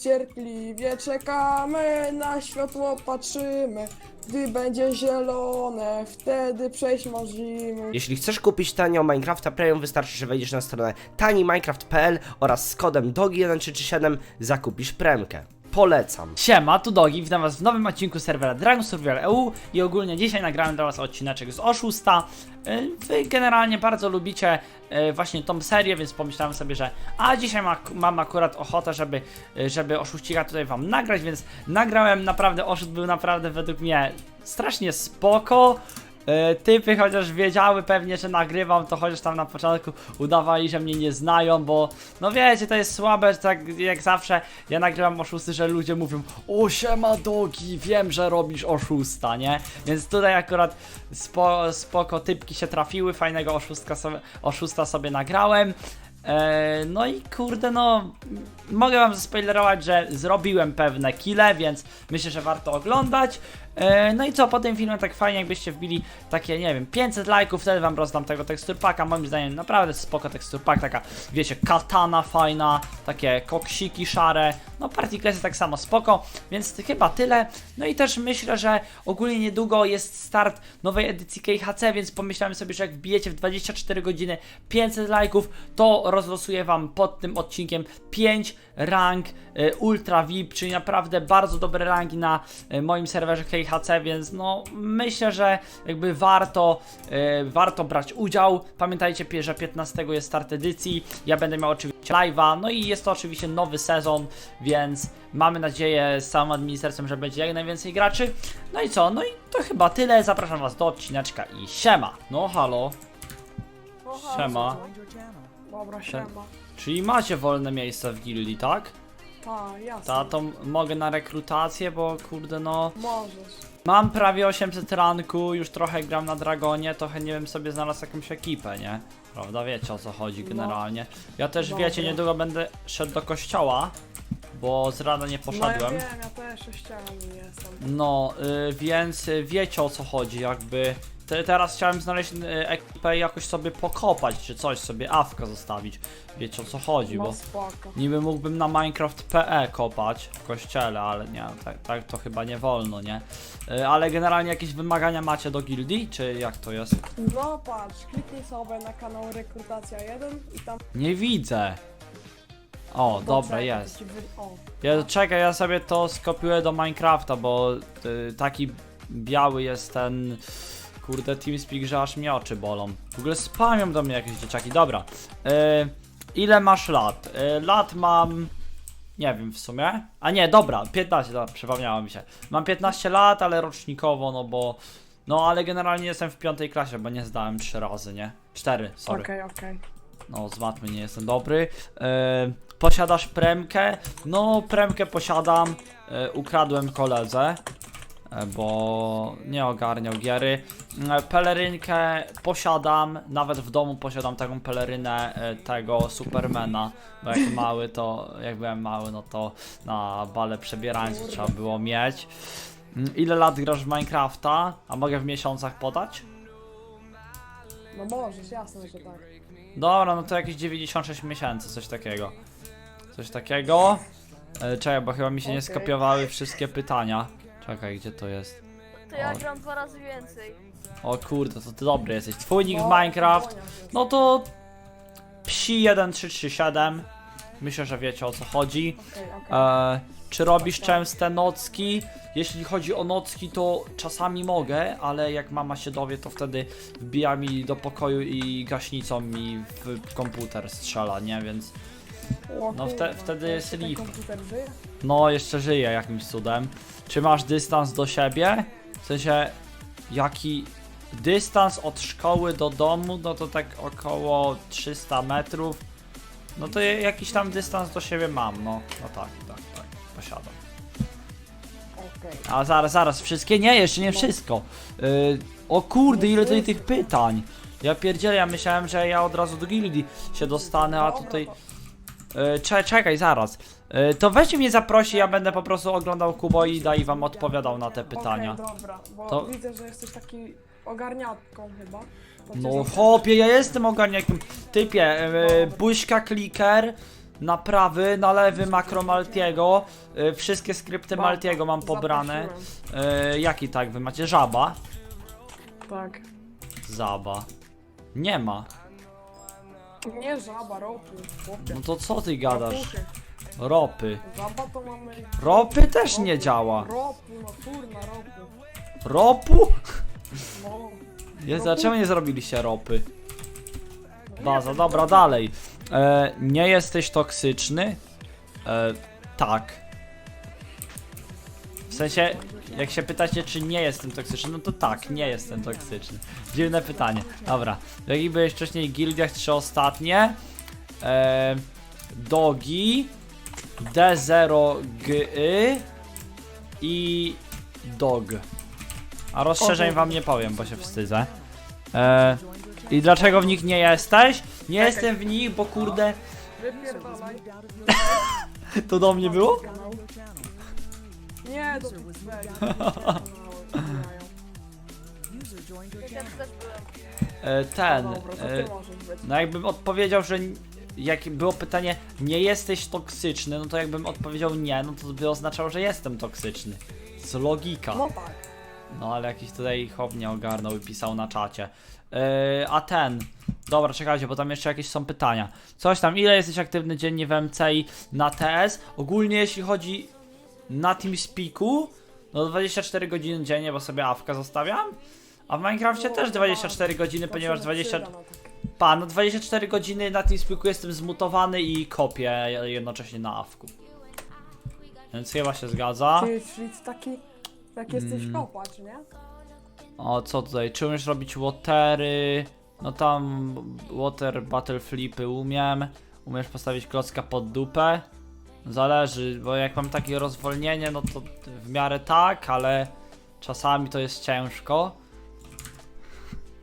Cierpliwie czekamy, na światło patrzymy. Gdy będzie zielone, wtedy przejść możemy. Jeśli chcesz kupić tanio Minecrafta Premium, wystarczy, że wejdziesz na stronę taniminecraft.pl oraz z kodem DOGI1337 zakupisz premkę. Polecam. Siema, tu Dogi, witam was w nowym odcinku serwera Dragon Survival EU i ogólnie dzisiaj nagrałem dla was odcineczek z Oszusta. Y, Wy generalnie bardzo lubicie y, właśnie tą serię, więc pomyślałem sobie, że a dzisiaj ma, mam akurat ochotę, żeby, y, żeby Oszuścika tutaj wam nagrać, więc nagrałem naprawdę, Oszust był naprawdę według mnie strasznie spoko. E, Typy chociaż wiedziały pewnie, że nagrywam, to chociaż tam na początku udawali, że mnie nie znają, bo no wiecie, to jest słabe, tak jak zawsze ja nagrywam oszusty, że ludzie mówią O siema dogi, wiem, że robisz oszusta, nie? Więc tutaj akurat spo, spoko typki się trafiły, fajnego oszustka sobie, oszusta sobie nagrałem. E, no i kurde, no mogę wam zaspoilerować, że zrobiłem pewne kile, więc myślę, że warto oglądać. E, no i co, po tym filmie tak fajnie jakbyście wbili takie, nie wiem, 500 lajków, wtedy wam rozdam tego teksturpaka, moim zdaniem naprawdę spoko teksturpak, taka, wiecie, katana fajna, takie koksiki szare, no partikles tak samo spoko, więc chyba tyle. No i też myślę, że ogólnie niedługo jest start nowej edycji KHC, więc pomyślałem sobie, że jak wbijecie w 24 godziny 500 lajków, to rozlosuję wam pod tym odcinkiem 5 rank e, Ultra VIP, czyli naprawdę bardzo dobre rangi na e, moim serwerze KHC, więc no myślę, że jakby warto, e, warto brać udział. Pamiętajcie, że 15 jest start edycji, ja będę miał oczywiście live'a, no i jest to oczywiście nowy sezon, więc mamy nadzieję z całym administracją, że będzie jak najwięcej graczy. No i co? No i to chyba tyle, zapraszam was do odcineczka i siema! No halo, siema. Dobra, siema. Czyli macie wolne miejsce w gildii, tak? Ta, jasne. Ta, to mogę na rekrutację, bo kurde no... Możesz. Mam prawie 800 ranku, już trochę gram na Dragonie, to chętnie bym sobie znalazł jakąś ekipę, nie? Prawda, wiecie o co chodzi No. generalnie. Ja też Dobra. wiecie, niedługo będę szedł do kościoła, bo z rana nie No ja poszedłem. wiem, ja też jestem. No, y, więc wiecie o co chodzi, jakby. Te, teraz chciałem znaleźć y, ekipę i jakoś sobie pokopać, czy coś, sobie awka zostawić. Wiecie o co chodzi, No bo spoko. niby mógłbym na Minecraft.pe kopać w kościele, ale nie, tak, tak to chyba nie wolno, nie? Y, ale generalnie jakieś wymagania macie do gildii, czy jak to jest? No patrz, kliknij sobie na kanał Rekrutacja 1 i tam... Nie widzę. O, dobra, jest. ci wy- O, Ja, czekaj, ja sobie to skopiuję do Minecrafta, bo y, taki biały jest ten kurde TeamSpeak, że aż mnie oczy bolą. W ogóle spamią do mnie jakieś dzieciaki. Dobra. Y, ile masz lat? Y, lat mam... Nie wiem w sumie. A nie, dobra, 15, dobra, przypomniało mi się. Mam 15 lat, ale rocznikowo, no bo... No ale generalnie jestem w piątej klasie, bo nie zdałem 3 razy, nie? 4, sorry. okej, okej. No, z matmy nie jestem dobry. E, posiadasz premkę? No, premkę posiadam. E, ukradłem koledze, e, bo nie ogarniał giery. E, pelerynkę posiadam. Nawet w domu posiadam taką pelerynę e, tego Supermana. Bo jak mały to, jak byłem mały, no to na bale przebierańców trzeba było mieć. Mm, Ile lat grasz w Minecrafta? A mogę w miesiącach podać? No możesz, jasne, że tak. Dobra, no to jakieś 96 miesięcy, coś takiego. Coś takiego. E, czekaj, bo chyba mi się nie Okej. skopiowały wszystkie pytania. Czekaj, gdzie to jest? To ja O. gram dwa razy więcej. O kurde, to ty dobry jesteś. Twój nick w Minecraft. No to psi1337. Myślę, że wiecie o co chodzi. E, czy robisz częste nocki? Jeśli chodzi o nocki, to czasami mogę, ale jak mama się dowie, to wtedy wbija mi do pokoju i gaśnicą mi w komputer strzela, nie? Więc no wte- wtedy jest jeszcze żyje? no jeszcze żyję jakimś cudem. Czy masz dystans do siebie? W sensie, jaki dystans od szkoły do domu? No to tak około 300 metrów. No to jakiś tam dystans do siebie mam, no. No tak, tak, tak, posiadam. A zaraz, zaraz, wszystkie? Nie, jeszcze nie No. wszystko. Y, o kurde, ile tutaj tych pytań. Ja pierdzielę, ja myślałem, że ja od razu do gildii się dostanę, a tutaj... Y, cze, czekaj, zaraz. Y, to weźcie mnie zaprosi, ja będę po prostu oglądał Kuboida i wam odpowiadał na te pytania. Okej, dobra, bo To- widzę, że jesteś taki ogarniatką chyba. No zapytam. chłopie, ja jestem ogarniakiem. Typie, Dobra. buźka kliker, naprawy, na lewy makro Maltiego. Y, wszystkie skrypty Maltiego mam pobrane. zaprosiłem. Y, jaki tak wy macie? Żaba? Tak. Zaba. Nie ma. Nie żaba. Chłopie. No to co ty gadasz? Ropuchy. Ropy. Żaba to mamy... Ropy też nie działa. Ropu, no kurna, ropu. Ropu? No. Nie, Ropu? dlaczego nie zrobiliście ropy? No Baza, dobra, dalej. E, nie jesteś toksyczny? E, tak. W sensie, jak się pytacie, czy nie jestem toksyczny, no to tak, nie jestem toksyczny. Dziwne pytanie. Dobra. W jakich byłeś wcześniej gildiach, trzy ostatnie? E, dogi, D0GY i dog. A rozszerzeń wam nie powiem, bo się wstydzę. E, I dlaczego w nich nie jesteś? Nie jestem w nich, bo kurde. To do mnie było? Nie, do. E, ten. Dobra, E, ty możesz być. no jakbym odpowiedział, że. Jak było pytanie, nie jesteś toksyczny, no to jakbym odpowiedział nie, no to by oznaczało, że jestem toksyczny. Co logika. No tak. No ale jakiś tutaj chłop nie ogarnął i pisał na czacie. Yy, a ten. Dobra, czekajcie, bo tam jeszcze jakieś są pytania. Coś tam, ile jesteś aktywny dziennie w MCI na TS? Ogólnie jeśli chodzi na TeamSpeaku, no 24 godziny dziennie, bo sobie awka zostawiam. A w Minecrafcie No, też to 24 tak. godziny, ponieważ się 20... przyda na tak. Pa, no 24 godziny na TeamSpeaku jestem zmutowany i kopię jednocześnie na awku. Więc chyba się zgadza. Ty, czyli taki... Jak jesteś Mm. kopacz, nie? O, co tutaj? Czy umiesz robić watery? No tam water battle flipy umiem. Umiesz postawić klocka pod dupę? Zależy, bo jak mam takie rozwolnienie, no to w miarę tak, ale czasami to jest ciężko.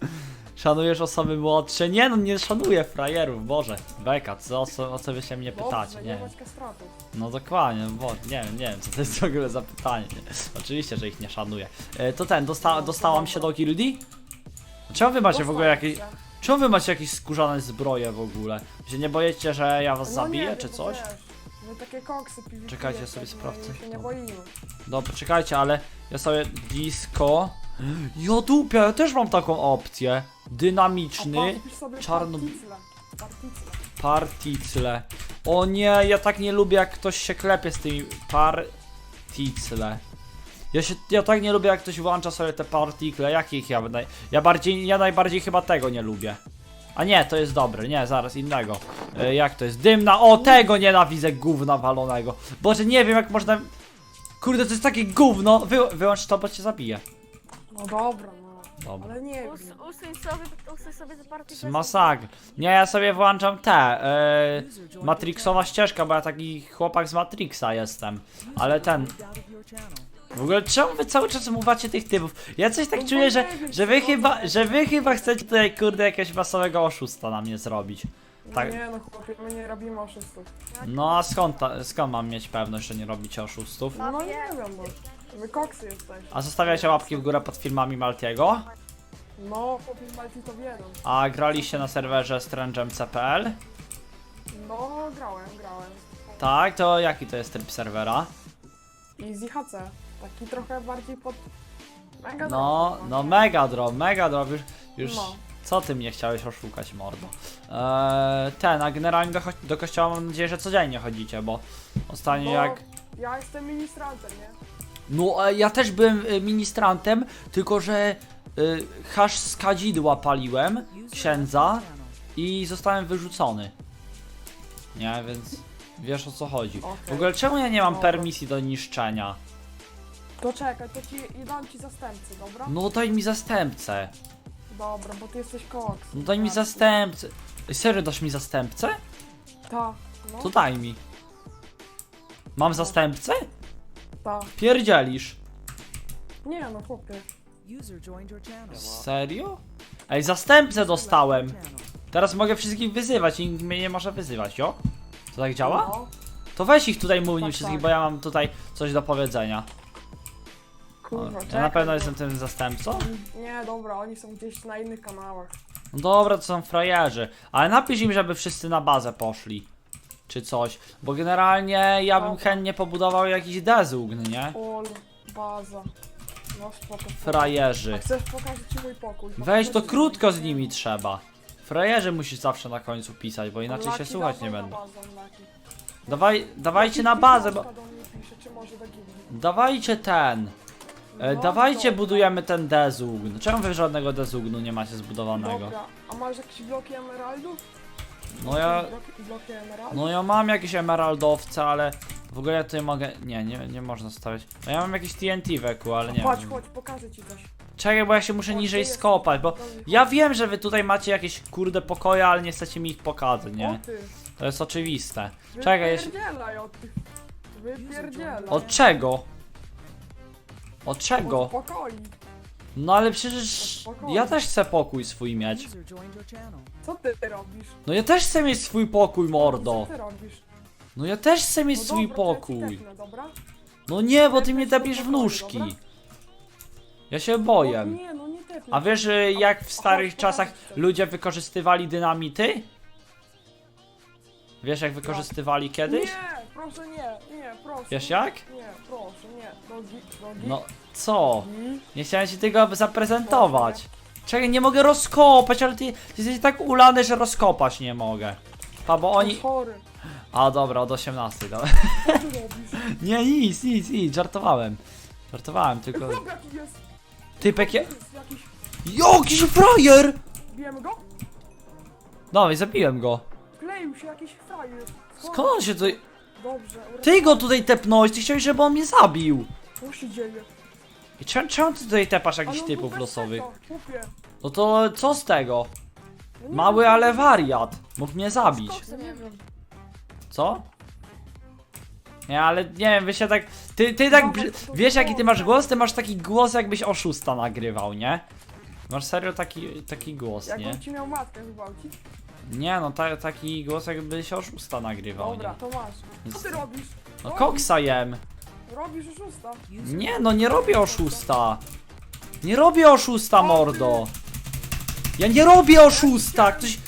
Szanujesz osoby młodsze? Nie no, nie szanuję frajerów, Boże. Beka, co, o co, o co wy się mnie pytacie? Nie wiem. No dokładnie, bo nie wiem, nie wiem, co to jest w ogóle za pytanie. Nie. Oczywiście, że ich nie szanuję. E, to ten, dosta dostałam się do gildii? Czemu wy macie w ogóle jakieś... Czemu wy macie jakieś skórzane zbroje w ogóle? Się nie boicie, że ja was No zabiję, czy coś? Wiesz, my takie koksy PvP Czekajcie, jesteśmy sobie sprawdzę. się nie Dobra. boimy. Dobra, czekajcie, ale ja sobie disco... Ja dupia, ja też mam taką opcję. A Dynamiczny patrz, pisz sobie czarno- particle. Particle. particle. O nie, ja tak nie lubię jak ktoś się klepie z tymi particle. Ja się, ja tak nie lubię jak ktoś włącza sobie te partikle, jakich ja naj, ja bardziej, ja najbardziej chyba tego nie lubię. A nie, to jest dobre, nie, zaraz innego. E, jak to jest? Dymna, o tego nienawidzę gówna walonego. Boże, nie wiem jak można... Kurde, to jest takie gówno, Wy, wyłącz to, bo cię zabiję. No dobra, no. Dobra. Ale nie Us, wiem. usuń sobie, usuń sobie z To partii. jest masakra. Nie, ja sobie włączam te, e, Matrixowa ścieżka, bo ja taki chłopak z Matrixa jestem. Ale ten... W ogóle czemu wy cały czas mówicie tych typów? Ja coś tak No czuję, że, że wy chyba, że wy chyba chcecie tutaj kurde jakiegoś masowego oszusta na mnie zrobić. Tak. Nie no chłopie, my nie robimy oszustów. No a skąd, ta, skąd mam mieć pewność, że nie robicie oszustów? No nie wiem, bo my koksy jesteśmy. A zostawiacie łapki w górę pod filmami Maltiego? No, chłopie Malti to wiedzą. A graliście na serwerze strangem.cpl? No, grałem, grałem. Tak, to jaki to jest tryb serwera? Easy HC. Taki trochę bardziej pod... Mega No, no Mega Drop, Mega Drop, już, już No. co ty mnie chciałeś oszukać, mordo? Eee, ten, a generalnie do, cho- do kościoła mam nadzieję, że codziennie chodzicie, bo ostatnio Bo jak... Ja jestem ministrantem, nie? No, e, ja też byłem e, ministrantem, tylko że e, hasz z kadzidła paliłem, księdza, i zostałem wyrzucony. Nie, więc wiesz o co chodzi. Okej. W ogóle czemu ja nie mam Dobra. permisji do niszczenia? To czekaj, to ci i dam ci zastępcy, dobra? No daj mi zastępcę. Dobra, bo ty jesteś koks. No daj mi zastępcę. Ej, Serio dasz mi zastępcę? Ta, no, To daj mi. Mam zastępcę? ta. Pierdzielisz. Nie no, chłopie. Serio? Ej, zastępcę dostałem. Teraz mogę wszystkich wyzywać i nikt mnie nie może wyzywać, jo? To tak działa? No, To weź ich tutaj mówni Tak, wszystkich, tak. bo ja mam tutaj coś do powiedzenia. Kurwa, ja czekaj. na pewno jestem tym zastępcą? Nie, dobra, oni są gdzieś na innych kanałach. No dobra, to są frajerzy. Ale napisz im, żeby wszyscy na bazę poszli. czy coś. Bo generalnie ja bym chętnie pobudował jakiś dezugn, nie? Ol, baza. No spoko. spoko. Frajerzy. A chcesz pokazać ci mój pokój? Weź to Pokażę ci krótko z nimi trzeba. Frajerzy musisz zawsze na końcu pisać, bo inaczej się Laki, słuchać nie dawaj będą. na bazę, Laki. Dawaj, dawajcie na Laki, bazę, bo... do mnie pisze, czy może do gildii. Dawajcie ten. E, No, dawajcie, dobra. budujemy ten dezugn. Czemu wy żadnego dezugnu nie macie zbudowanego? Dobra, a masz jakieś bloki emeraldów? No ja... Bloki, bloki emeraldów? No ja mam jakieś emeraldowce, ale w ogóle ja tutaj mogę. Nie, nie, nie można stawiać. No ja mam jakieś TNT weku, ale nie Chodź, wiem. chodź, pokażę ci coś. Czekaj, bo ja się muszę niżej tu jest- skopać, bo ja wiem, że wy tutaj macie jakieś kurde pokoje, ale nie chcecie mi ich pokazać, O nie? ty, To jest oczywiste. Czekaj, jeszcze. wypierdzielaj od tych. Wypierdzielaj. Od czego? Od czego? No ale przecież ja też chcę pokój swój mieć. Co ty robisz? No ja też chcę mieć swój pokój, mordo. Co ty robisz? No ja też chcę mieć No swój dobra, to ja ci pokój. tepnę, dobra? No nie, bo ty mnie tapiesz w nóżki. Ja się No, boję. nie, no nie tepnę. A wiesz, y, jak w starych czasach ludzie wykorzystywali dynamity? Wiesz jak wykorzystywali kiedyś? Nie, proszę nie, nie, proszę. Wiesz jak? Nie, proszę, nie. Nogi, nogi. No co? nogi. Nie chciałem ci tego zaprezentować. Czekaj, nie mogę rozkopać, ale ty, jesteś tak ulany, że rozkopać nie mogę. Pa, bo Oni... Chory. A dobra, od 18, dobra. Co ty robisz? Nie, nic, nic, nic, żartowałem. Żartowałem, tylko... Chłop jaki jest? Typek je... Jest jakiś... Jakiś frajer! Bijemy go? No i zabiłem go. Kleił się jakiś frajer. Skąd on się tutaj... Dobrze. Ty go tutaj tepnąłeś, ty chciałeś, żeby on mnie zabił. Co się dzieje? I czemu, czemu ty tutaj tepasz jakichś typów losowych? No to co z tego? No Mały, ale wariat. Mógł mnie zabić. Nie wiem. Co? Nie, ale nie wiem, wy się tak. Ty, ty tak. Wiesz jaki ty masz głos? Ty masz taki głos, jakbyś oszusta nagrywał, nie? Masz serio taki, taki głos, nie? Jakbym ci miał matkę gwałcić. Nie, no ta, taki głos, jakbyś oszusta nagrywał, Dobra, nie? to masz. Co ty robisz? No Robisz- koksa jem. Robisz oszusta. Nie, no nie robię oszusta. Nie robię oszusta, mordo. Ja nie robię oszusta. Ktoś.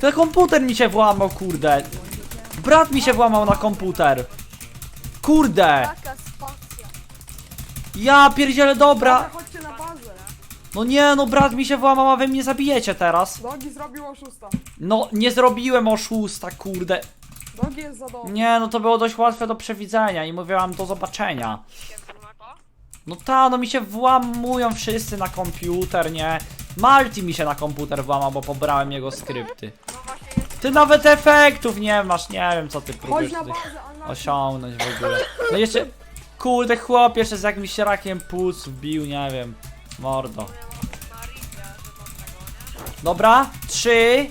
Ten komputer mi się włamał, kurde. Brat mi się włamał na komputer. Kurde. Taka spacja. Ja pierdzielę, dobra. No nie, no brat mi się włamał, a wy mnie zabijecie teraz. Dogi zrobił oszusta. No, nie zrobiłem oszusta, kurde. Dogi jest za dobry. Nie, no to było dość łatwe do przewidzenia i mówiłam do zobaczenia. No ta, no mi się włamują wszyscy na komputer, nie? Malti mi się na komputer włamał, bo pobrałem jego skrypty. Ty nawet efektów nie masz, nie wiem co ty próbujesz na tutaj bazę, osiągnąć w ogóle. No jeszcze, kurde chłop jeszcze z jakimś rakiem płuc wbił, nie wiem. Mordo. Dobra, trzy,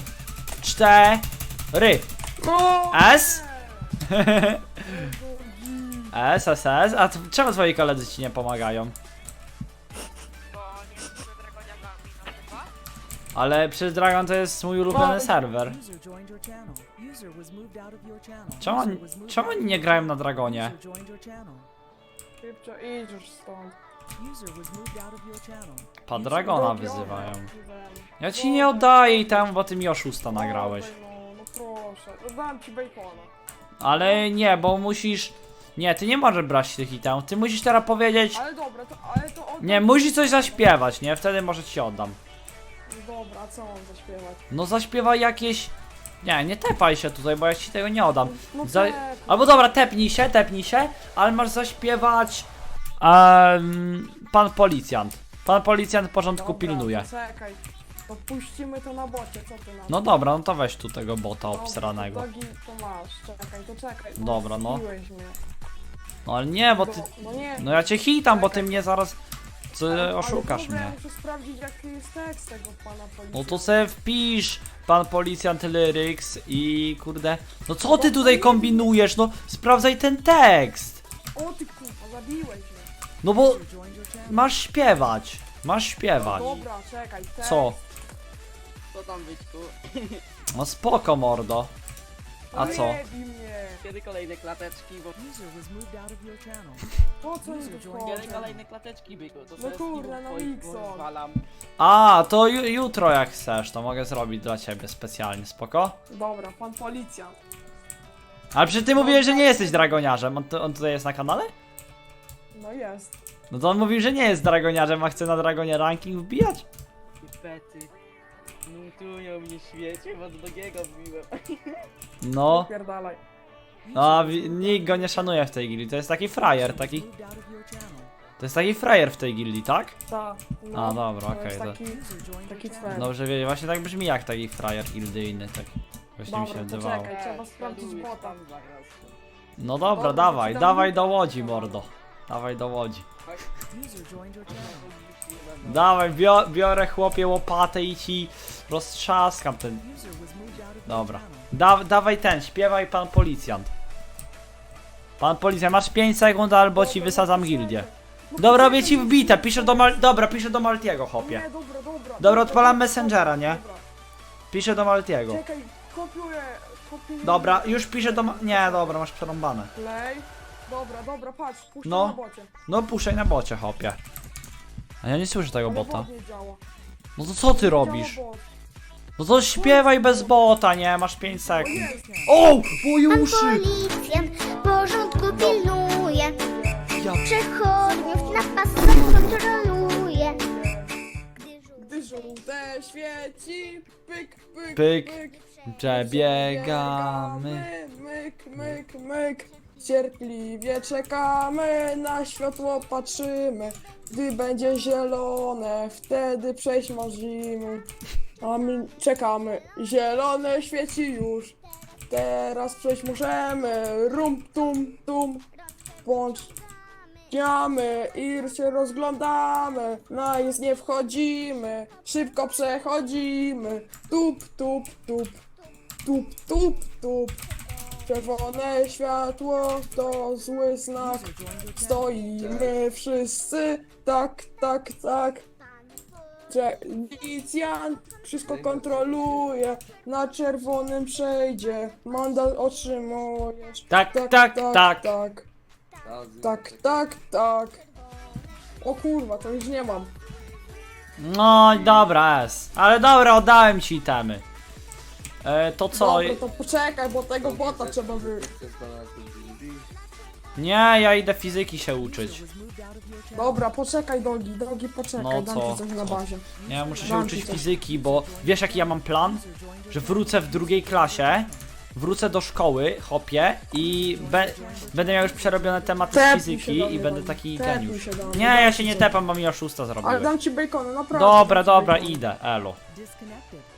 cztery. S? S, S, S. A czemu twoi koledzy ci nie pomagają? Ale przez Dragon to jest mój ulubiony serwer. Czemu, czemu oni nie grają na. Dragonie? Szybcio, idź już stąd. User was moved out of your channel. Pa Dragona Dogi, wyzywają. Ja ci nie oddaję i temu, bo ty mi oszusta nagrałeś. No, no proszę. Oddam ci bacona. Ale nie, bo musisz... Nie, ty nie możesz brać tych itemów. Ty musisz teraz powiedzieć... Ale dobra, to, ale to oddam. Nie, musisz coś zaśpiewać, nie? Wtedy może ci oddam. Dobra, a co mam zaśpiewać? No zaśpiewaj jakieś... Nie, nie tepaj się tutaj, bo ja ci tego nie oddam. No Za... tep. Albo dobra, tepnij się, tepnij się, ale masz zaśpiewać... em, pan policjant. Pan policjant porządku Dobra, pilnuje. Czekaj. To puścimy to na bocie, co ty na to? No dobra, no to weź tu tego bota Dobra, obsranego. To, Dogi, to masz, czekaj, to czekaj. bo Dobra, no. zbiłeś Mnie. No ale nie, bo ty... No, no nie. No ja cię hitam, bo ty mnie zaraz... Co, oszukasz ale kurde, mnie. Ja muszę sprawdzić jaki jest tekst tego pana policjanta. No to sobie wpisz pan policjant lyrics i kurde. No co ty tutaj kombinujesz? No sprawdzaj ten tekst. O ty kurwa, zabiłeś mnie. No bo masz śpiewać. Masz No śpiewać. dobra, czekaj. Co? Co tam byczku? No spoko mordo. A No co? Mnie. Kiedy kolejne klateczki, bo... User was moved out of your channel. Po co joined Kiedy kolejne klateczki, byku? To No kurde, no Mixon. rozwalam. A, to ju jutro jak chcesz, to mogę zrobić dla ciebie specjalnie, spoko? Dobra, pan policjant. Ale przecież ty mówiłeś, że nie jesteś dragoniarzem. On, tu- on tutaj jest na kanale? No jest. No to on mówił, że nie jest dragoniarzem, a chce na dragonie ranking wbijać? Pety. Nutują mnie świecie, bo do drugiego wbiłem. No. Pierdalaj. No, a wi- nikt go nie szanuje w tej gildii. To jest taki frajer, taki. To jest taki frajer w tej gildii, tak? Ta. No, A, dobra, to okej, jest to- Taki, taki cwer. Dobrze wiedzieć, właśnie tak brzmi jak taki frajer gildyjny, tak. Właśnie mi się wydawało. trzeba sprawdzić bota. zaraz. No dobra, Dobra, dawaj, to dawaj do łodzi, mordo. Dawaj do łodzi. Dawaj, bio, biorę chłopie łopatę i ci roztrzaskam ten. Dobra. Da, dawaj ten, śpiewaj pan policjant. Pan policjant, masz 5 sekund albo ci wysadzam gildię. Dobra, robię ci wbite, piszę do Mal... Dobra, piszę do Maltiego, chłopie. Dobra, odpalam Messengera, nie? Piszę do Maltiego. Czekaj, kopiuję, kopiuję. Dobra, już piszę do... Ma- Nie, dobra, masz przerąbane. Play. Dobra, dobra, patrz, puszczę No. na bocie. No puszczaj na bocie, chłopie. A ja nie słyszę tego Ale bota. bot nie działa. No to co ty Nie robisz? działa bot. No to śpiewaj bez bota, nie? Masz 5 O sekund. O! Moje Pan uszy! policjant porządku pilnuje Ja... Przechodniów na pasach kontroluje Gdy żółty Gdy żółte świeci, pyk, pyk, Pyk. pyk. Przebiegamy. Myk, myk, myk. Cierpliwie czekamy, na światło patrzymy. Gdy będzie zielone, wtedy przejść możemy. A my czekamy. Zielone świeci już. Teraz przejść możemy. Rum, tum, tum. Bądź Idziemy i się rozglądamy, na nic nie wchodzimy, szybko przechodzimy, tup, tup, tup, tup, tup, tup. Czerwone światło to zły znak, stoimy wszyscy, tak, tak, tak. Cze- Policjant wszystko kontroluje, na czerwonym przejdzie, mandat otrzymujesz. Tak, tak, tak, tak. tak. Tak, tak, tak. O kurwa, to już nie mam. No i dobra, S. Ale dobra, oddałem ci temy. E, to co? Dobra, to poczekaj, bo tego bota trzeba wy... Nie, ja idę fizyki się uczyć. Dobra, poczekaj Dogi, Dogi, poczekaj, No dam co? ci coś na bazie. Nie, ja muszę się uczyć fizyki, bo wiesz jaki ja mam plan? Że wrócę w drugiej klasie, wrócę do szkoły, hopie i be, będę miał już przerobione tematy z Tepnij się fizyki i mnie, będę Dogi. taki Tepnij geniusz. się do mnie, Nie, ja się nie tepam, bo mi oszusta Ale zrobiłeś. dam ci bacony, naprawdę. Dobra, ci dobra, bacony. idę, elo. Disconnected.